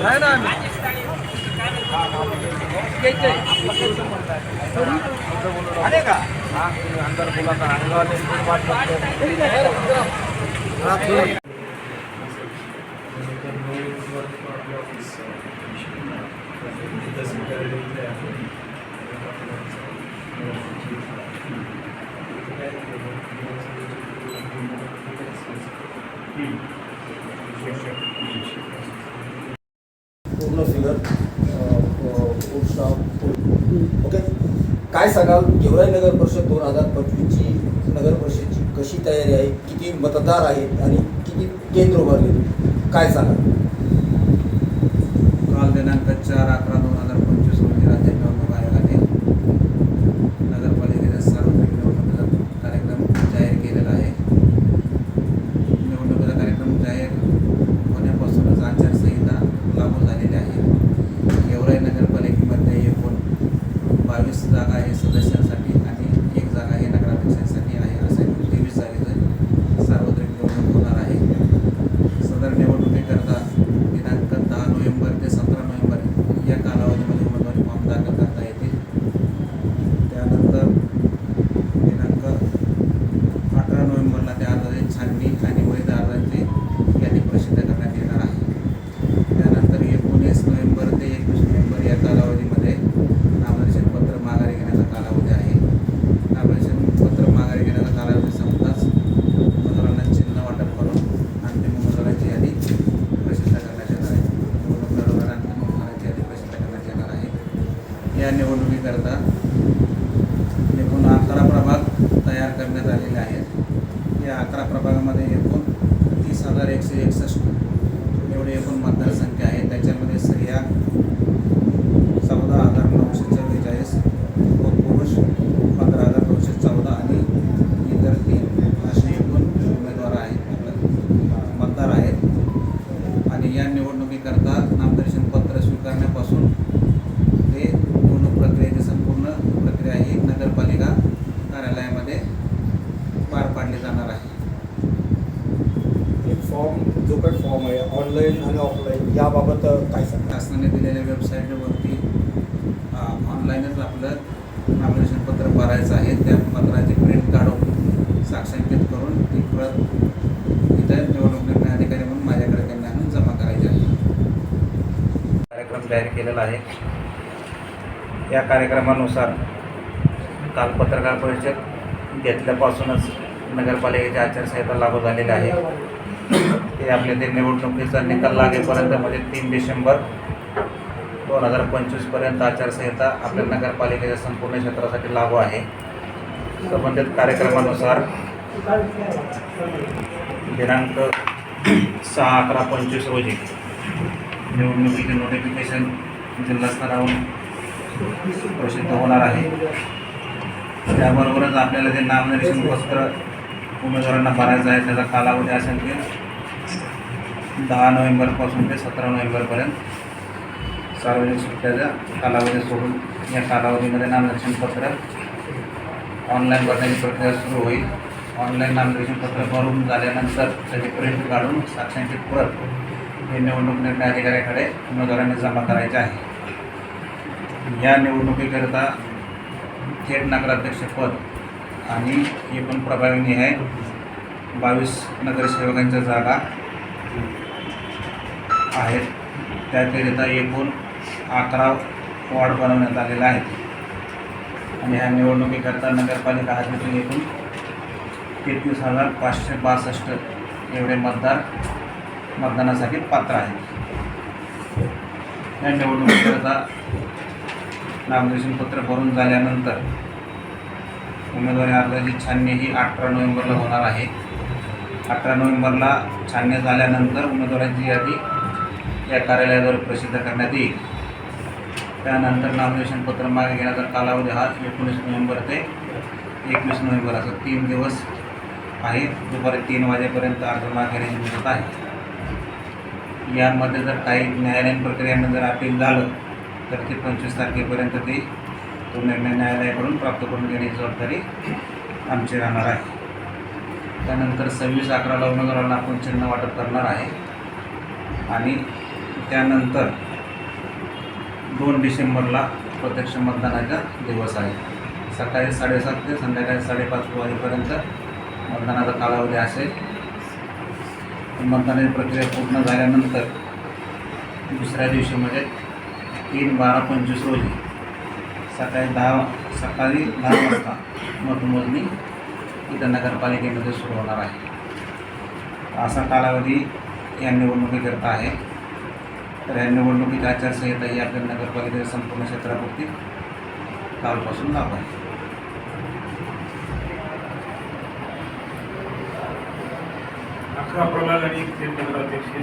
नाही ना आम्ही आले का हा अंदर बोला ना अंगावाले वाट बघतो. पूर्ण सांगाल गेवराई नगर परिषद दोन हजार पंचवीसची नगर परिषदची कशी तयारी आहे किती मतदार आहेत आणि किती केंद्र उभारले काय सांगाल? काल दिनांक चार अकरा दोन हजार पंचवीस रोजी राज्य निवडणूक आयोगाने नगरपालिकेचा सार्वत्रिक निवडणुकीचा कार्यक्रम जाहीर केलेला आहे निवडणुकीचा कार्यक्रम जाहीर होण्यापासूनच आचारसंहिता लागू झालेली आहे गेवराई नगरपालिकेमध्ये एकूण बावीस जागा हे सदस्यांसाठी आणि एक जागा हे नगराध्यक्षांसाठी आहे असे तेवीस जागेचं सार्वत्रिक निवडणूक होणार आहे सदर निवडणुकीकरता दिनांक दहा नोव्हेंबर ते सतरा नोव्हेंबर या कालावधीमध्ये उमेदवारी फॉर्म दाखल करता येतील त्यानंतर दिनांक अठरा नोव्हेंबरला त्या अर्जाची छाननी आणि वैध अर्जांची यादी प्रसिद्ध करण्यात येणार आहे त्यानंतर एकोणीस नोव्हेंबर ते एकवीस नोव्हेंबर या कालावधीमध्ये नामनिर्देशन पत्र माघारी घेण्याचा कालावधी आहे नामनिर्देशन पत्र माघारी घेण्याचा कालावधी संपताच उमेदवारांना चिन्ह वाटप करून अंतिम उमेदवारांची यादी प्रसिद्ध करण्यात येणार आहे निवडणूक लढवणाऱ्या अंतिम उमेदवारांची यादी प्रसिद्ध करण्यात येणार आहे या निवडणुकीकरता एकूण अकरा प्रभाग तयार करण्यात आलेले आहेत. या अकरा प्रभागामध्ये एकूण तीस हजार एकशे एकसष्ट एवढी एकूण मतदारसंख्या आहे. त्याच्यामध्ये स्त्रिया चौदा हजार नऊशे चव्वेचाळीस व पुरुष पंधरा हजार दोनशे चौदा आणि इतर तीन असे एकूण उमेदवार आहेत आपलं मतदार आहेत आणि या निवडणुकीकरता नामदर्शन पत्र स्वीकारण्यापासून ते निवडणूक प्रक्रियेची संपूर्ण प्रक्रिया ही नगरपालिका कार्यालयामध्ये पार पाडली जाणार आहे एक फॉर्म जो काही फॉर्म आहे ऑनलाईन आणि ऑफलाईन याबाबत काय सांगाल? शासनाने दिलेल्या वेबसाईटवरती ऑनलाईनच आपलं नामनिर्देशन पत्र भरायचं आहे. त्या पत्राची प्रिंट काढून साक्षांकित करून ती प्रत इथं निवडणूक निर्णय अधिकारी म्हणून माझ्याकडे त्यांनी आणून जमा करायची आहे. कार्यक्रम जाहीर केलेला आहे. या कार्यक्रमानुसार काल पत्रकार परिषद घेतल्यापासूनच नगरपालिकेची आचारसंहिता लागू झालेली आहे ते आपल्या ते निवडणुकीचा निकाल लागेपर्यंत म्हणजे तीन डिसेंबर दोन हजार पंचवीसपर्यंत आचारसंहिता आपल्या नगरपालिकेच्या संपूर्ण क्षेत्रासाठी लागू आहे. संबंधित कार्यक्रमानुसार दिनांक सहा अकरा पंचवीस रोजी निवडणुकीचे नोटिफिकेशन जिल्हास्तरावरून प्रसिद्ध होणार आहे. त्याबरोबरच आपल्याला जे नामनिर्देशन पत्र उमेदवारांना भरायचं आहे त्याचा कालावधी असेल की दहा नोव्हेंबरपासून ते सतरा नोव्हेंबरपर्यंत सार्वजनिक सुट्ट्याचा कालावधी सोडून या कालावधीमध्ये नामनिर्देशन पत्र ऑनलाईन भरण्याची प्रक्रिया सुरू होईल. ऑनलाईन नामनिर्देशन पत्र भरून झाल्यानंतर त्याची प्रिंट काढून साक्षांची प्रत हे निवडणूक निर्णय अधिकाऱ्याकडे उमेदवारांनी जमा करायचे आहे. या निवडणुकीकरिता थेट नगराध्यक्षपद आणि हे पण प्रभावीने आहे. बावीस नगरसेवकांच्या जागा आहेत. त्याकरिता एकूण अकरा वॉर्ड बनवण्यात आलेले आहेत. आणि ह्या निवडणुकीकरता नगरपालिका हद्दीतून एकूण तेहतीस हजार पाचशे बासष्ट एवढे मतदार मतदानासाठी पात्र आहेत. या निवडणुकीकरता नामनिर्देशन पत्र भरून झाल्यानंतर उमेदवारी अर्जाची छाननी ही अठरा नोव्हेंबरला होणार आहे. अठरा नोव्हेंबरला छाननी झाल्यानंतर उमेदवारांची यादी या कार्यालयाद्वारे प्रसिद्ध करण्यात येईल. त्यानंतर नॉमिनेशन पत्र मागे घेण्याचा कालावधी हा एकोणीस नोव्हेंबर ते एकवीस नोव्हेंबर असं तीन दिवस आहे. दुपारी तीन वाजेपर्यंत अर्ज मागे घेण्याची मुदत आहे. यामध्ये जर काही न्यायालयीन प्रक्रियेनं जर अपील झालं तर ते पंचवीस तारखेपर्यंत ते तो निर्णय न्यायालयाकडून प्राप्त करून घेण्याची जबाबदारी आमची राहणार आहे. त्यानंतर सव्वीस अकराला उमेदवारांना आपण चिन्ह वाटप करणार आहे. आणि त्यानंतर दोन डिसेंबरला प्रत्यक्ष मतदानाचा दिवस आहे. सकाळी साडेसात ते संध्याकाळी साडेपाच वाजेपर्यंत मतदानाचा कालावधी असेल. मतदानाची प्रक्रिया पूर्ण झाल्यानंतर दुसऱ्या दिवशी म्हणजे तीन बारा पंचवीस रोजी सकाळी दहा सकाळी दहा वाजता मतमोजणी इथं नगरपालिकेमध्ये सुरू होणार आहे. असा कालावधी या निवडणुकीकरता आहे. तर या निवडणुकीची आचारसंहिता ही आपल्या नगरपालिकेच्या संपूर्ण क्षेत्रापुरती कालपासून लागू आहे. अकरा प्रभाग आणि एक नगराध्यक्ष